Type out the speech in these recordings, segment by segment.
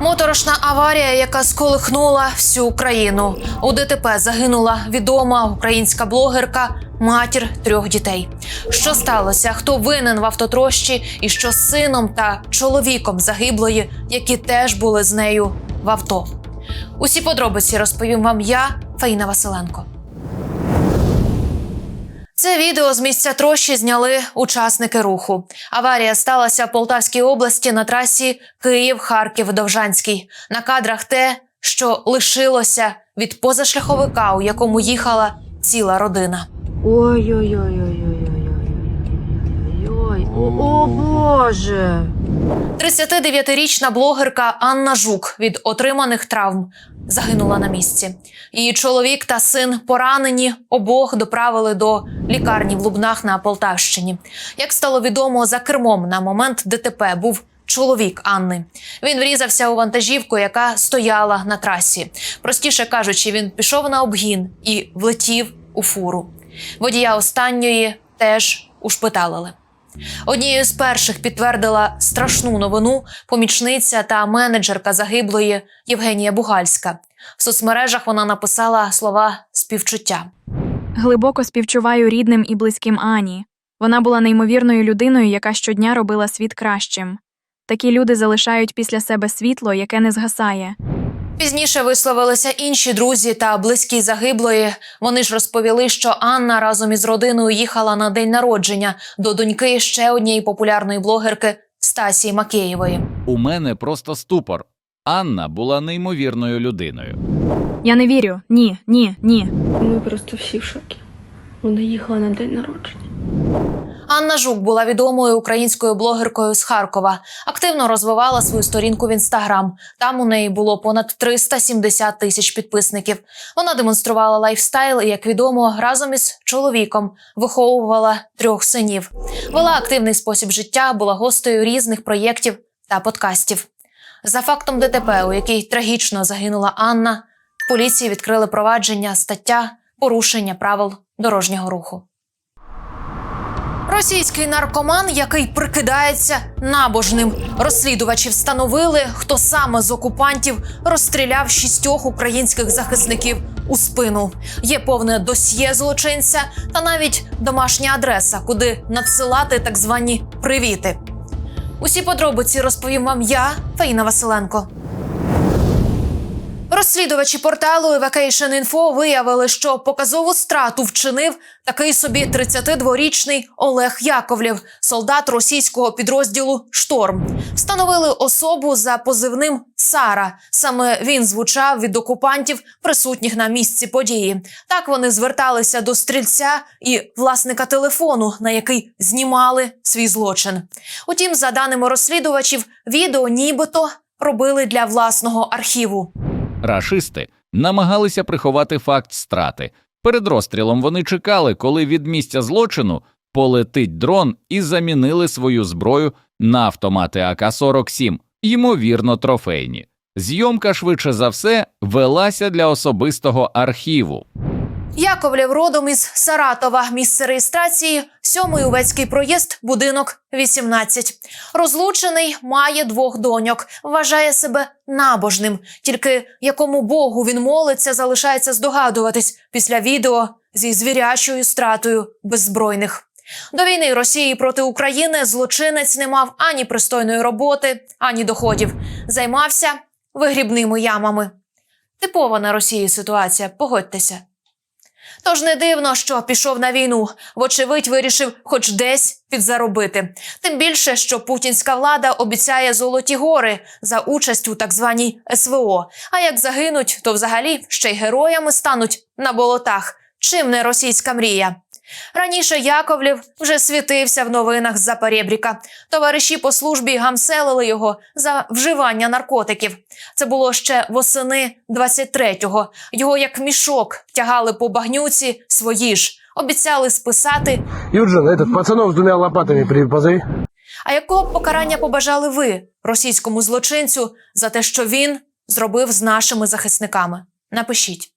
Моторошна аварія, яка сколихнула всю країну. У ДТП загинула відома українська блогерка, матір трьох дітей. Що сталося? Хто винен в автотрощі, і що з сином та чоловіком загиблої, які теж були з нею в авто? Усі подробиці розповім вам я, Фаїна Василенко. Це відео з місця трощі зняли учасники руху. Аварія сталася в Полтавській області на трасі Київ-Харків-Довжанський. На кадрах те, що лишилося від позашляховика, у якому їхала ціла родина. Ой-ой-ой-ой-ой-ой-ой. О, Боже. 39-річна блогерка Анна Жук від отриманих травм загинула на місці. Її чоловік та син поранені, обох доправили до лікарні в Лубнах на Полтавщині. Як стало відомо, за кермом на момент ДТП був чоловік Анни. Він врізався у вантажівку, яка стояла на трасі. Простіше кажучи, він пішов на обгін і влетів у фуру. Водія останньої теж ушпиталили. Однією з перших підтвердила страшну новину помічниця та менеджерка загиблої Євгенія Бугальська. В соцмережах вона написала слова співчуття. Глибоко співчуваю рідним і близьким Ані. Вона була неймовірною людиною, яка щодня робила світ кращим. Такі люди залишають після себе світло, яке не згасає. Пізніше висловилися інші друзі та близькі загиблої. Вони ж розповіли, що Анна разом із родиною їхала на день народження до доньки ще однієї популярної блогерки Стасії Макеєвої. У мене просто ступор. Анна була неймовірною людиною. Я не вірю. Ні, ні, ні. Ми просто всі в шокі. Вона їхала на день народження. Анна Жук була відомою українською блогеркою з Харкова. Активно розвивала свою сторінку в інстаграм. Там у неї було понад 370 тисяч підписників. Вона демонструвала лайфстайл і, як відомо, разом із чоловіком виховувала трьох синів. Вела активний спосіб життя, була гостею різних проєктів та подкастів. За фактом ДТП, у якій трагічно загинула Анна, в поліції відкрили провадження стаття порушення правил дорожнього руху. Російський наркоман, який прикидається набожним. Розслідувачі встановили, хто саме з окупантів розстріляв шістьох українських захисників у спину. Є повне досьє злочинця та навіть домашня адреса, куди надсилати так звані привіти. Усі подробиці розповім вам я, Фаїна Василенко. Розслідувачі порталу Evacation Info виявили, що показову страту вчинив такий собі 32-річний Олег Яковлєв, солдат російського підрозділу Шторм. Встановили особу за позивним Сара. Саме він звучав від окупантів, присутніх на місці події. Так вони зверталися до стрільця і власника телефону, на який знімали свій злочин. Утім, за даними розслідувачів, відео нібито робили для власного архіву. Рашисти намагалися приховати факт страти. Перед розстрілом вони чекали, коли від місця злочину полетить дрон і замінили свою зброю на автомати АК-47, ймовірно, трофейні. Зйомка швидше за все велася для особистого архіву. Яковлєв родом із Саратова. Місце реєстрації сьомий увецький проїзд, будинок 18. Розлучений, має двох доньок. Вважає себе набожним. Тільки якому богу він молиться, залишається здогадуватись після відео зі звірячою стратою беззбройних. До війни Росії проти України злочинець не мав ані пристойної роботи, ані доходів. Займався вигрібними ямами. Типова на Росії ситуація, погодьтеся. Тож не дивно, що пішов на війну. Вочевидь, вирішив хоч десь підзаробити. Тим більше, що путінська влада обіцяє золоті гори за участь у так званій СВО. А як загинуть, то взагалі ще й героями стануть на болотах. Чим не російська мрія? Раніше Яковлів вже світився в новинах з-за перебріка. Товариші по службі гамселили його за вживання наркотиків. Це було ще восени 23-го. Його як мішок тягали по багнюці свої ж. Обіцяли списати. Юджин, этот пацанов с двумя лопатами позови. А якого б покарання побажали ви російському злочинцю за те, що він зробив з нашими захисниками? Напишіть.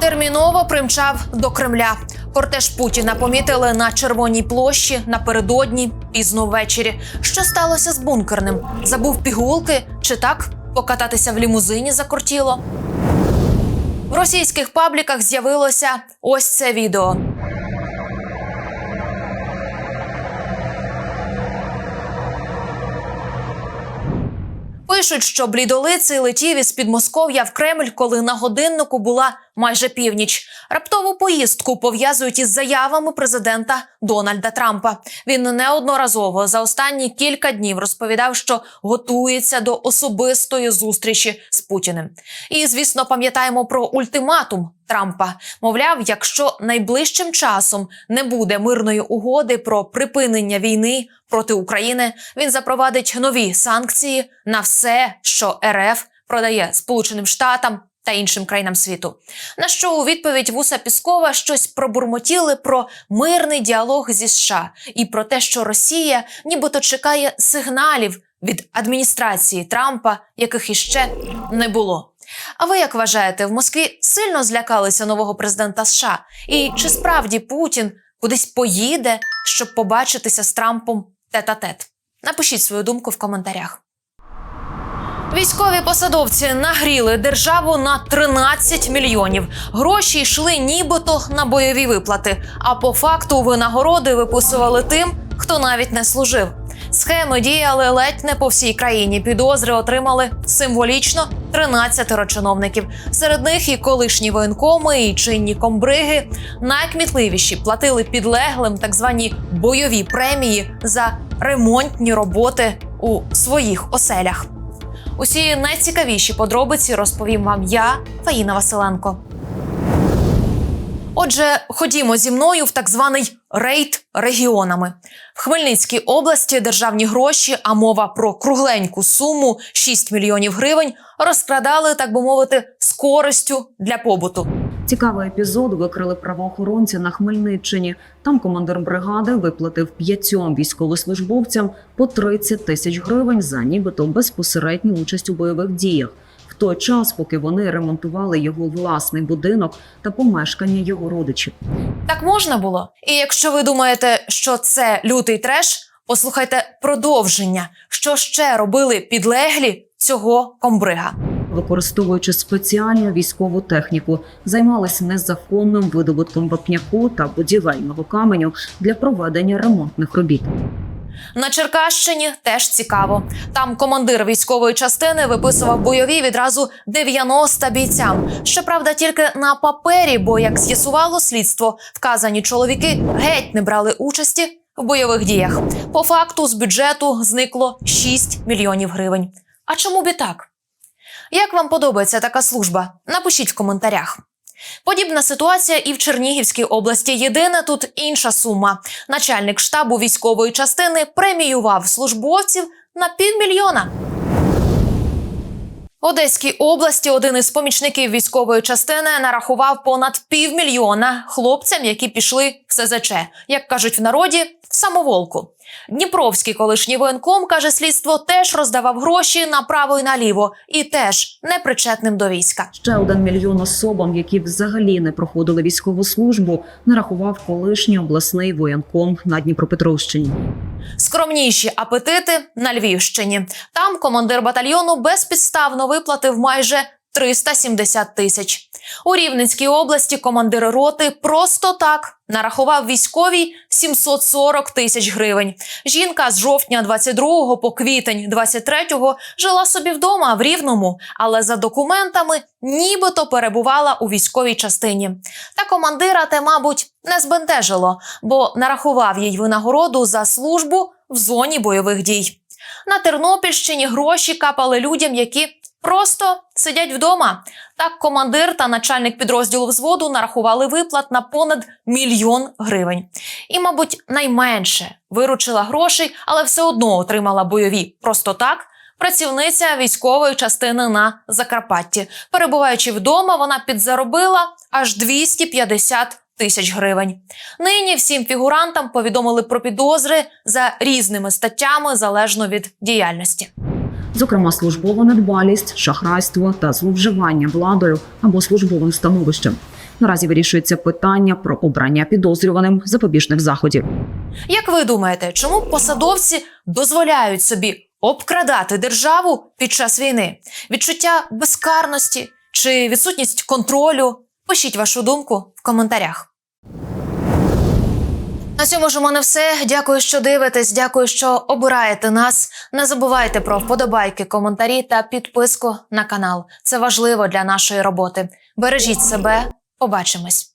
Терміново примчав до Кремля. Кортеж Путіна помітили на червоній площі напередодні пізно ввечері. Що сталося з бункерним? Забув пігулки чи так покататися в лімузині закортіло? В російських пабліках з'явилося ось це відео. Пишуть, що блідолиций летів із Підмосков'я в Кремль, коли на годиннику була майже північ. Раптову поїздку пов'язують із заявами президента Дональда Трампа. Він неодноразово за останні кілька днів розповідав, що готується до особистої зустрічі з Путіним. І звісно, пам'ятаємо про ультиматум Трампа. Мовляв, якщо найближчим часом не буде мирної угоди про припинення війни проти України, він запровадить нові санкції на все, що РФ продає Сполученим Штатам та іншим країнам світу. На що у відповідь Вуса Піскова щось пробурмотіли про мирний діалог зі США і про те, що Росія нібито чекає сигналів від адміністрації Трампа, яких іще не було. А ви як вважаєте, в Москві сильно злякалися нового президента США? І чи справді Путін кудись поїде, щоб побачитися з Трампом тет-а-тет? Напишіть свою думку в коментарях. Військові посадовці нагріли державу на 13 мільйонів. Гроші йшли нібито на бойові виплати, а по факту винагороди виписували тим, хто навіть не служив. Схеми діяли ледь не по всій країні. Підозри отримали символічно 13 чиновників. Серед них і колишні воєнкоми, і чинні комбриги. Найкмітливіші платили підлеглим так звані бойові премії за ремонтні роботи у своїх оселях. Усі найцікавіші подробиці розповім вам я, Фаїна Василенко. Отже, ходімо зі мною в так званий рейд регіонами. В Хмельницькій області державні гроші, а мова про кругленьку суму 6 мільйонів гривень, розкрадали, так би мовити, з користю для побуту. Цікавий епізод викрили правоохоронці на Хмельниччині. Там командир бригади виплатив п'ятьом військовослужбовцям по 30 тисяч гривень за нібито безпосередню участь у бойових діях. В той час, поки вони ремонтували його власний будинок та помешкання його родичів. Так можна було? І якщо ви думаєте, що це лютий треш, послухайте продовження, що ще робили підлеглі цього комбрига. Використовуючи спеціальну військову техніку, займалися незаконним видобутком вапняку та будівельного каменю для проведення ремонтних робіт. На Черкащині теж цікаво. Там командир військової частини виписував бойові відразу 90 бійцям. Щоправда, тільки на папері, бо як з'ясувало слідство, вказані чоловіки геть не брали участі в бойових діях. По факту з бюджету зникло 6 мільйонів гривень. А чому б і так? Як вам подобається така служба? Напишіть в коментарях. Подібна ситуація і в Чернігівській області. Єдине тут інша сума. Начальник штабу військової частини преміював службовців на півмільйона. Одеській області один із помічників військової частини нарахував понад півмільйона хлопцям, які пішли в СЗЧ, як кажуть в народі, в самоволку. Дніпровський колишній воєнком каже, слідство теж роздавав гроші направо і наліво, і теж непричетним до війська. Ще один мільйон особам, які взагалі не проходили військову службу, нарахував колишній обласний воєнком на Дніпропетровщині. Скромніші апетити на Львівщині. Там командир батальйону безпідставно виплатив майже 370 тисяч. У Рівненській області командир роти просто так нарахував військовій 740 тисяч гривень. Жінка з жовтня 22 по квітень 23 жила собі вдома в Рівному, але за документами нібито перебувала у військовій частині. Та командира те, мабуть, не збентежило, бо нарахував їй винагороду за службу в зоні бойових дій. На Тернопільщині гроші капали людям, які просто сидять вдома. Так, командир та начальник підрозділу взводу нарахували виплат на понад мільйон гривень. І, мабуть, найменше виручила грошей, але все одно отримала бойові просто так. Працівниця військової частини на Закарпатті. Перебуваючи вдома, вона підзаробила аж 250 тисяч гривень. Нині всім фігурантам повідомили про підозри за різними статтями залежно від діяльності. Зокрема службова недбалість, шахрайство та зловживання владою або службовим становищем. Наразі вирішується питання про обрання підозрюваним запобіжних заходів. Як ви думаєте, чому посадовці дозволяють собі обкрадати державу під час війни? Відчуття безкарності чи відсутність контролю? Пишіть вашу думку в коментарях. На цьому ж у мене все. Дякую, що дивитесь. Дякую, що обираєте нас. Не забувайте про вподобайки, коментарі та підписку на канал. Це важливо для нашої роботи. Бережіть себе. Побачимось.